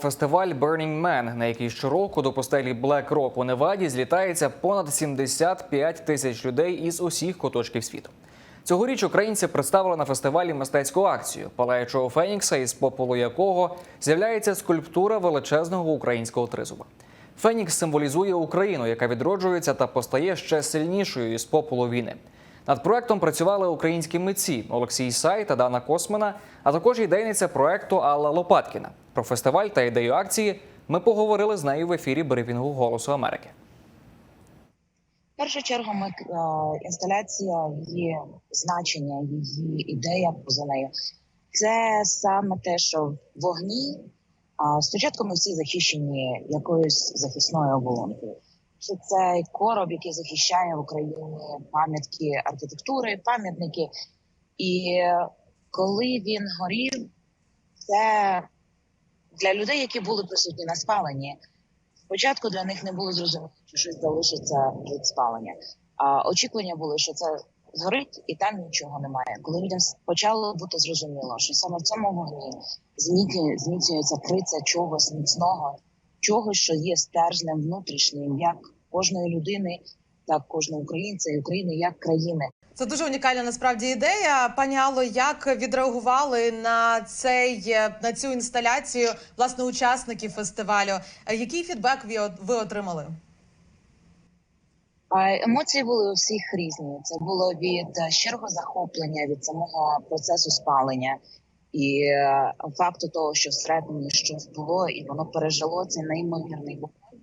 Фестиваль Burning Man, на який щороку до постелі Black Rock у Неваді злітається понад 75 тисяч людей із усіх куточків світу. Цьогоріч українці представили на фестивалі мистецьку акцію палаючого фенікса, із попелу якого з'являється скульптура величезного українського тризуба. Фенікс символізує Україну, яка відроджується та постає ще сильнішою із попелу війни. Над проектом працювали українські митці Олексій Сай та Дана Космина, а також ідейниця проекту Алла Лопаткіна. Про фестиваль та ідею акції ми поговорили з нею в ефірі брифінгу Голосу Америки. В першу чергу, ми е, інсталяція, її значення, її ідея поза нею. Це саме те, що вогні. Спочатку ми всі захищені якоюсь захисною оболонкою. Що це короб, який захищає в Україні пам'ятки архітектури, пам'ятники. І коли він горів, це для людей, які були присутні на спаленні. Спочатку для них не було зрозуміло, що щось залишиться від спалення. А очікування були, що це згорить і там нічого немає. Коли людям почало бути зрозуміло, що саме в цьому вогні зміцнює- зміцнюється криця чогось міцного, чогось, що є стержнем внутрішнім, як кожної людини, так кожного українця і України як країни. Це дуже унікальна насправді ідея. Пані Алло, як відреагували на цей на цю інсталяцію власне учасники фестивалю? Який фідбек ви, ви отримали? Емоції були у всіх різні. Це було від е, щирого захоплення від самого процесу спалення і факту того, що всередині щось було, і воно пережило цей неймовірний вогонь,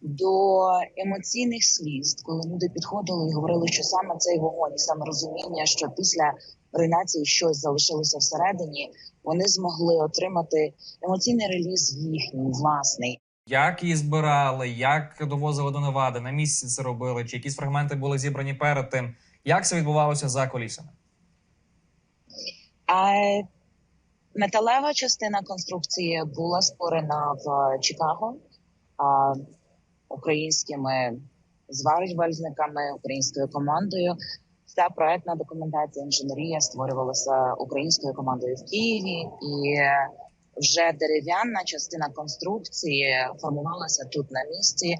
до емоційних сліз, коли люди підходили і говорили, що саме цей вогонь, саме розуміння, що після руйнації щось залишилося всередині, вони змогли отримати емоційний реліз їхній власний. Як її збирали, як довозили до Невади, на місці це робили, чи якісь фрагменти були зібрані перед тим? Як це відбувалося за колісами? А металева частина конструкції була створена в Чикаго а, українськими зварювальниками, українською командою. Вся проектна документація, інженерія створювалася українською командою в Києві, і вже дерев'яна частина конструкції формувалася тут на місці.